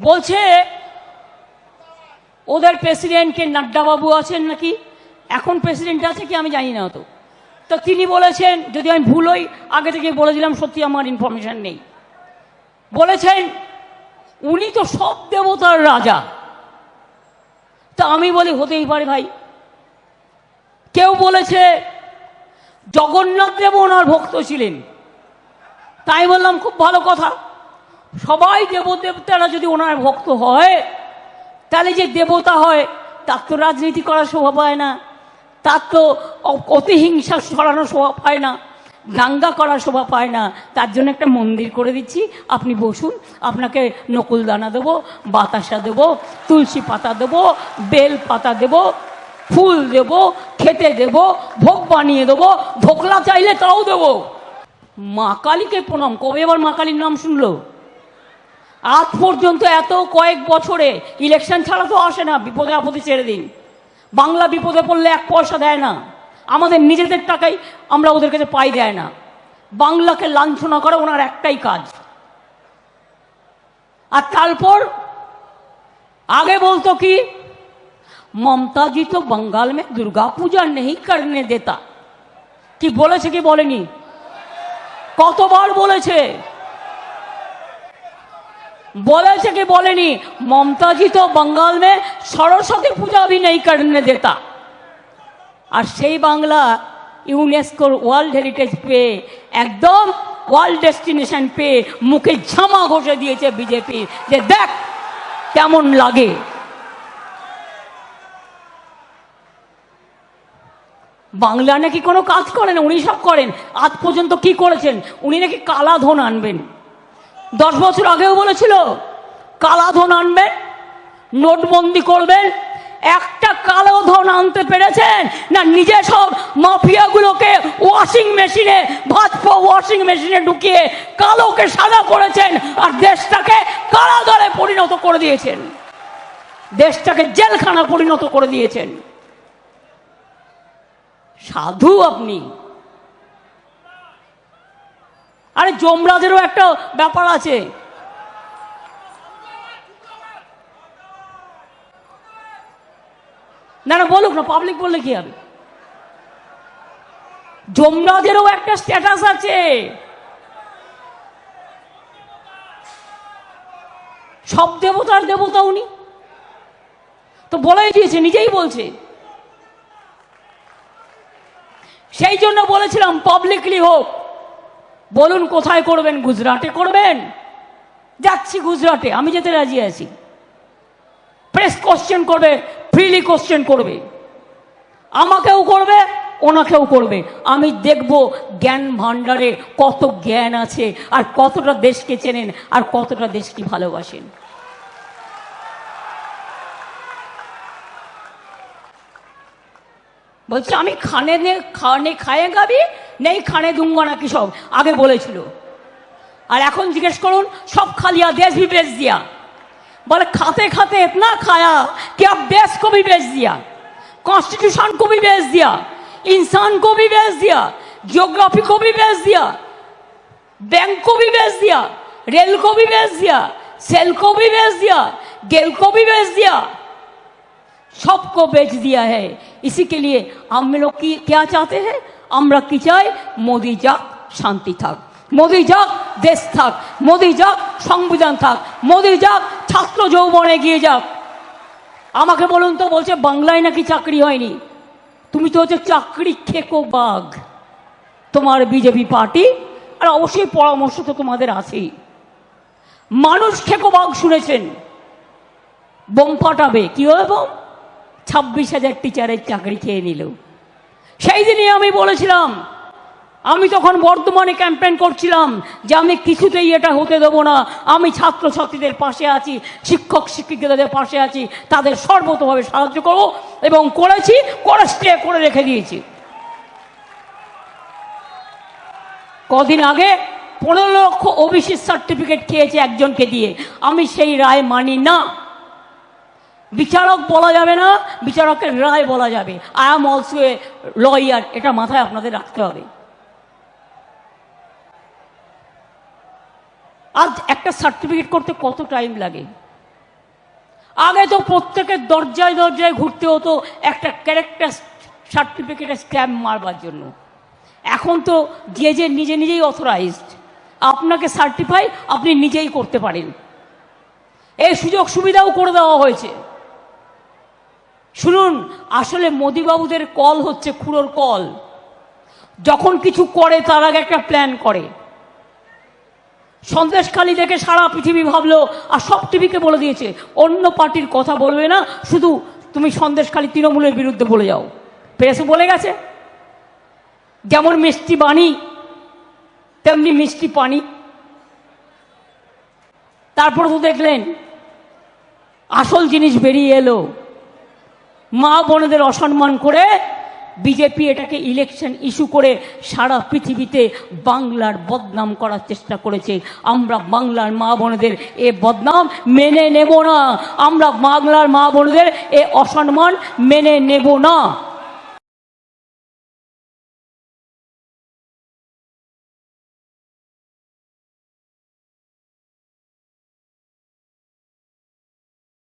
বলছে, ওদের প্রেসিডেন্টকে নাড্ডাবাবু আছেন নাকি? এখন প্রেসিডেন্ট আছে কি আমি জানি না তো তো তিনি বলেছেন, যদি আমি ভুল হই, আগে থেকে বলেছিলাম সত্যি আমার ইনফরমেশন নেই। বলেছেন, উনি তো সব দেবতার রাজা। তা আমি বলি, হতেই পারে ভাই। কেউ বলেছে, জগন্নাথ দেব ওনার ভক্ত ছিলেন। তাই বললাম, খুব ভালো কথা। সবাই দেবদেবতারা যদি ওনার ভক্ত হয়, তাহলে যে দেবতা হয়, তার তো রাজনীতি করার শোভা পায় না, তার তো অতিহিংসা ছড়ানো শোভা পায় না, দাঙ্গা করার শোভা পায় না। তার জন্য একটা মন্দির করে দিচ্ছি। আপনি বসুন, আপনাকে নকুল দানা দেবো, বাতাসা দেবো, তুলসী পাতা দেবো, বেল পাতা দেবো, ফুল দেবো, খেতে দেবো, ভোগ বানিয়ে দেবো, ধোকলা চাইলে তাও দেবো। মা কালীকে প্রণাম। কবে আবার মা কালীর নাম শুনলো? আজ পর্যন্ত এত কয়েক বছরে ইলেকশন ছাড়া তো আসে না, বিপদে আপদে ছেড়ে দিন। বাংলা বিপদে পড়লে এক পয়সা দেয় না। আমাদের নিজেদের টাকাই আমরা ওদের কাছে পাই দেয় না। বাংলাকে লাঞ্ছনা করা ওনার একটাই কাজ। আর তারপর, আগে বলতো কি, মমতাজি তো বঙ্গাল মে দুর্গা পূজা নেই কারণে দেতা। কি বলেছে কি বলেনি? কতবার বলেছে? বলেছে कि बोलेनी ममता जी तो बंगाल में सरस्वती पूजा भी नहीं करने देता আর সেই বাংলা ইউনেস্কোর ওয়ার্ল্ড হেরিটেজ পেয়ে একদম ওয়ার্ল্ড ডেস্টিনেশন পেয়ে মুখে ঝামা ঘষে দিয়েছে বিজেপি যে দেখ কেমন লাগে বাংলা নাকি কোনো কাজ করেন উনি সব করেন আজ পর্যন্ত কি করেছেন উনি নাকি কালা ধন আনবেন দশ বছর আগেও বলেছিল কালা ধন আনবেন নোটবন্দি করবেন একটা কালো ধন আনতে পেরেছেন না নিজে সব মাফিয়াগুলোকে ওয়াশিং মেশিনে ভাজপা ওয়াশিং মেশিনে ঢুকিয়ে কালোকে সাদা করেছেন আর দেশটাকে কারাগারে পরিণত করে দিয়েছেন। দেশটাকে জেলখানা পরিণত করে দিয়েছেন। সাধু আপনি। আরে যমরাজেরও একটা ব্যাপার আছে। না না, বলুক না পাবলিক বললে কি হবে? যমরাজেরও একটা স্ট্যাটাস আছে। সব দেবতার দেবতা উনি। তো বলেই দিয়েছে, নিজেই বলছে। সেই জন্য বলেছিলাম পাবলিকলি হোক। বলুন, কোথায় করবেন? গুজরাটে করবেন? যাচ্ছি গুজরাটে, আমি যেতে রাজি আছি। প্রেস কোশ্চেন করবে ফ্রিলি কোশ্চেন করবে। আমাকেও করবে, ওনাকেও করবে। আমি দেখব জ্ঞান ভাণ্ডারে কত জ্ঞান আছে, আর কতটা দেশকে চেনেন, আর কতটা দেশকে ভালোবাসেন। বলছে, আমি খানে খানে খায়ে গাবি নেই খানে দুঙ্গা নাকি সব আগে বলেছিল আর এখন জিজ্ঞেস করুন সব খালিয়া देश भी बेच दिया बोले खाते खाते इतना खाया कि अब देश को भी बेच दिया कॉन्स्टिट्यूशन को भी बेच दिया इंसान को भी बेच दिया जियोग्राफी को भी बेच दिया बैंक को भी बेच दिया रेल को भी बेच दिया सेल को भी बेच दिया गेल को भी बेच दिया सबको बेच दिया है इसी के लिए हम लोग की क्या चाहते हैं আমরা কি চাই? মোদি যাক, শান্তি থাক। মোদি যাক, দেশ থাক। মোদি যাক, সংবিধান থাক। মোদি যাক, ছাত্র যৌবনে গিয়ে যাক। আমাকে বলুন তো, বলছে বাংলায় নাকি চাকরি হয়নি? তুমি তো হচ্ছে চাকরি খেকো বাঘ। তোমার বিজেপি পার্টি, আর অবশ্যই পরামর্শ তো তোমাদের আছেই। মানুষ খেকো বাঘ শুনেছেন। বোম ফাটাবে। কি হবে বোম? ছাব্বিশ হাজার টিচারের চাকরি খেয়ে নিল। সেই দিনই আমি বলেছিলাম, আমি তখন বর্ধমানে ক্যাম্পেন করছিলাম যে আমি কিছুতেই এটা হতে দেবো না, আমি ছাত্রছাত্রীদের পাশে আছি, শিক্ষক শিক্ষিকাদের পাশে আছি, তাদের সর্বতভাবে সাহায্য করব এবং করেছি, করে স্টে করে রেখে দিয়েছি। কদিন আগে পনেরো লক্ষ ওবিসি সার্টিফিকেট খেয়েছে একজনকে দিয়ে, আমি সেই রায় মানি না। বিচারক বলা যাবে না, বিচারকের রায় বলা যাবে। I am also a lawyer, এটা মাথায় আপনাদের রাখতে হবে। আজ একটা সার্টিফিকেট করতে কত টাইম লাগে? আগে তো প্রত্যেকের দরজায় দরজায় ঘুরতে হতো একটা ক্যারেক্টার সার্টিফিকেটের স্ট্যাম্প মারবার জন্য। এখন তো যে যে নিজে নিজেই অথরাইজড আপনাকে সার্টিফাই আপনি নিজেই করতে পারেন। এই সুযোগ সুবিধাও করে দেওয়া হয়েছে। শুনুন, আসলে মোদিবাবুদের কল হচ্ছে খুঁড়োর কল। যখন কিছু করে, তার আগে একটা প্ল্যান করে। সন্দেশখালি দেখে সারা পৃথিবী ভাবলো, আর সব টিভিকে বলে দিয়েছে, অন্য পার্টির কথা বলবে না, শুধু তুমি সন্দেশখালি তৃণমূলের বিরুদ্ধে বলে যাও। প্রেসে বলে গেছে? যেমন মিষ্টি বাণী, তেমনি মিষ্টি পানি। তারপর তো দেখলেন, আসল জিনিস বেরিয়ে এলো। মা বোনদের অসম্মান করে বিজেপি এটাকে ইলেকশন ইস্যু করে সারা পৃথিবীতে বাংলার বদনাম করার চেষ্টা করেছে। আমরা বাংলার মা বোনদের এ বদনাম মেনে নেব না। আমরা বাংলার মা বোনদের এ অসম্মান মেনে নেব না।